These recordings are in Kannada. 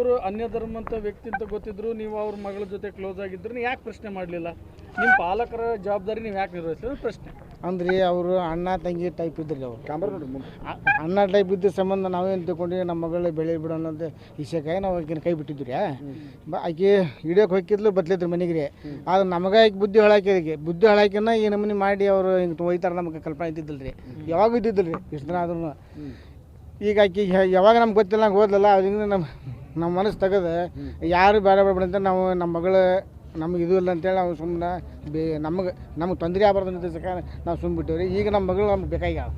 ಅವರು ಅನ್ಯ ಧರ್ಮಂತ ವ್ಯಕ್ತಿ ಅಂತ ಗೊತ್ತಿದ್ರು ನೀವು ಅವ್ರ ಮಗಳ ಜೊತೆ ಕ್ಲೋಸ್ ಆಗಿದ್ರು ಯಾಕೆ ಪ್ರಶ್ನೆ ಮಾಡಲಿಲ್ಲ? ನಿಮ್ಮ ಪಾಲಕರ ಜವಾಬ್ದಾರಿ ನೀವು ಯಾಕೆ ನಿರ್ವಹಿಸಿದ್ರೆ ಪ್ರಶ್ನೆ. ಅಂದ್ರೆ ಅವರು ಅಣ್ಣ ತಂಗಿ ಟೈಪ್ ಇದ್ರಿ ಅವರು. ಕ್ಯಾಮ್ರಾ ಅಣ್ಣ ಟೈಪ್ ಇದ್ದ ಸಂಬಂಧ ನಾವೇನು ತಿಳ್ಕೊಂಡು ನಮ್ಮ ಮಗಳು ಬೆಳೆ ಬಿಡೋಣ ಅಂತ ವಿಷಯಕ್ಕಾಗಿ ನಾವು ಆಕಿನ ಕೈ ಬಿಟ್ಟಿದ್ವಿ ರೀ ಬ ಆಕಿ ಹಿಡಿಯೋಕೆ ಹೋಗಿದ್ಲು ಬದ್ಲಿದ್ರು ಮನೆಗೆ ರೀ ಆದ್ರೆ ನಮಗೆ ಆಕೆ ಬುದ್ಧಿ ಹಾಳಾಕಿದಕ್ಕೆ ಬುದ್ಧಿ ಹಾಳಾಕಿನ ಈ ನಮೂನಿ ಮಾಡಿ ಅವರು ಹಿಂಗೆ ಒಯ್ತಾರೆ ನಮಗೆ ಕಲ್ಪನೆ ಇದ್ದಿದ್ದಿಲ್ಲ ರೀ ಯಾವಾಗ ಇದ್ದಿದ್ದಿಲ್ಲ ರೀ ಇಷ್ಟು ದಿನ ಆದ್ರೂ ಈಗ ಆಕೆ ಯಾವಾಗ ನಮ್ಗೆ ಗೊತ್ತಿಲ್ಲ ಹೋದ್ಲಲ್ಲ ಓದಲ್ಲ ಅದರಿಂದ ನಮ್ಮ ನಮ್ಮ ಮನಸ್ಸು ತೆಗೆದು ಯಾರು ಬೇರೆ ಬೇಡ ಅಂತ ನಾವು ನಮ್ಮ ಮಗಳು ನಮ್ಗೆ ಇದು ಇಲ್ಲ ಅಂತೇಳಿ ನಾವು ಸುಮ್ಮನೆ ಬೇ ನಮಗೆ ನಮ್ಗೆ ತೊಂದರೆ ಆಗ್ಬಾರ್ದು ಅಂತ ಸಕ ನಾವು ಸುಮ್ಮನೆ ಬಿಟ್ಟಿವ್ರಿ. ಈಗ ನಮ್ಮ ಮಗಳು ನಮ್ಗೆ ಬೇಕಾಗ್ಯಾವ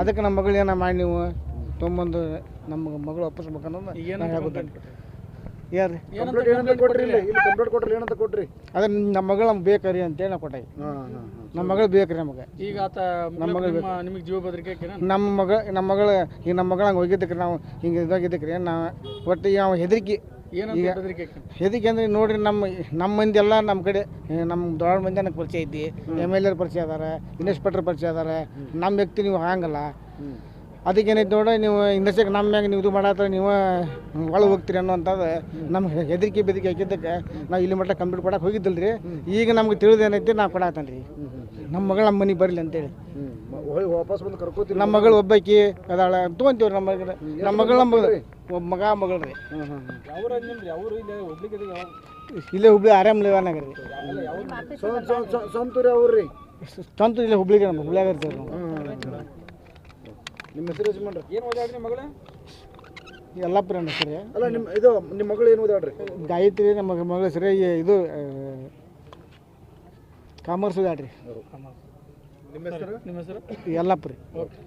ಅದಕ್ಕೆ ನಮ್ಮ ಮಗಳು ಏನೋ ಮಾಡಿ ನೀವು ತೊಗೊಂಬಂದು ನಮ್ಮ ಮಗಳು ಒಪ್ಪಿಸ್ಬೇಕನ್ನೋದು ಈಗ ಏನು complaint ಯಾರು ಕಂಪ್ಲೇಂಟ್ ಏನಂತ ಕೊಟ್ರಿ? ಇಲ್ಲಿ. ಇಲ್ಲಿ ಕೊಟ್ರಿ ಏನಂತ ಕೊಟ್ರಿ? ಅದೇ ನಮ್ಮ ಮಗಳು ನಮ್ಗೆ ಬೇಕ್ರಿ ಅಂತೇಳಿ ನಾವು ಕೊಟ್ಟಾಗಿ ನಮ್ಮ ಮಗಳು ಬೇಕ್ರಿ ನಮಗೆ. ಈಗ ಆತ ನಮ್ಮ ನಿಮ್ಮ ನಿಮಗೆ ಜೀವ ಬದ್ರಿಕೆ ನಮ್ಮ ಮಗ ನಮ್ಮ ಮಗಳ ಈಗ ನಮ್ಮ ಮಗಳ ಹಂಗೆ ಹೋಗಿದ್ದಕ್ಕೆ ನಾವು ಹಿಂಗೆ ಇದಾಗಿದ್ದಕ್ಕೆ ರೀ ನಾವು ಒಟ್ಟು ಈಗ ಅವ ಹೆದರಿಕೆ. ಏನಂತ ಹೆದರಿಕೆ ಅಂದ್ರೆ ನೋಡ್ರಿ ನಮ್ಮ ನಮ್ಮ ಮಂದಿ ಎಲ್ಲ ನಮ್ಮ ಕಡೆ ನಮ್ಮ ದೊಡ್ಡ ಮಂದಿ ನನಗೆ ಪರಿಚಯ ಐತಿ ಎಂ ಎಲ್ ಎರ್ ಪರಿಚಯ ಅದಾರ ಇನ್ಸ್ಪೆಕ್ಟರ್ ಪರಿಚಯ ಅದಾರ. ನಮ್ಮ ವ್ಯಕ್ತಿ ನೀವು ಹಾಗಲ್ಲ. ಅದಕ್ಕೆ ಏನೈತೆ ನೋಡಿ ನೀವು ಇಂಡಸ್ಟ್ರಿಗೆ ನಮ್ಮ ಮ್ಯಾಗ ನೀವು ಇದು ಮಾಡತ್ತ ನೀವು ಒಳಗೆ ಹೋಗ್ತೀರಿ ಅನ್ನೋಂಥದ್ದು ನಮ್ಮ ಹೆದರಿಕೆ ಬೆದರಿಕೆ ಹಾಕಿದ್ದಕ್ಕೆ ನಾವು ಇಲ್ಲಿ ಮಟ್ಟ ಕಂಪ್ಲೀಟ್ ಕೊಡಕ್ಕೆ ಹೋಗಿದ್ದಿಲ್ಲ ರೀ ಈಗ ನಮ್ಗೆ ತಿಳಿದೇನೈತೆ ನಾವು ಕೊಡಾತೇನೆ ರೀ ನಮ್ಮ ಮಗಳು ನಮ್ಮ ಮನೆಗೆ ಬರಲಿ ಅಂತೇಳಿ. ವಾಪಸ್ ಬಂದು ಕರ್ಕೋತೀವಿ ನಮ್ಮ ಮಗಳು ಒಬ್ಬಾಕಿ ಅದಾಳ ತೊಗೊಂತೀವಿ ನಮ್ಮ ಮಗ ನಮ್ಮ ಮಗಳು ನಮ್ಮ ಒಬ್ಬ ಮಗ ಮಗಳು ರೀ. ಇಲ್ಲಿ ಹುಬ್ಳಿ ಆರಾಮ್ ಲೇವನಾಗ ರೀ. ಸ್ವಂತ ಇಲ್ಲೇ ಹುಬ್ಳಿಗೆ ನಮ್ಮ ಹುಬ್ಳಿಯಾಗ ಇರ್ತೀವಿ ನಾವು. ನಿಮ್ಮ ಹೆಸರು ಯಜಮಾನ್ರಿ ಏನು ಓದಾಡ್ರಿ ಮಗಳ? ಯಲ್ಲಾಪುರ ಅಣ್ಣ ಸರಿ ಅಲ್ಲ ನಿಮ್ಮ ಇದು ನಿಮ್ಮ ಮಗಳು ಏನು ಓದಾಡ್ರಿ? ಗಾಯತ್ರಿ ನಮ್ಮ ಮಗಳು ಮಗಳ ಸರಿ ಇದು ಕಾಮರ್ಸ್ ಓದಾಡ್ರಿ. ನಿಮ್ಮ ಹೆಸರು? ನಿಮ್ಮ ಹೆಸರು? ಯಲ್ಲಾಪುರ ಓಕೆ.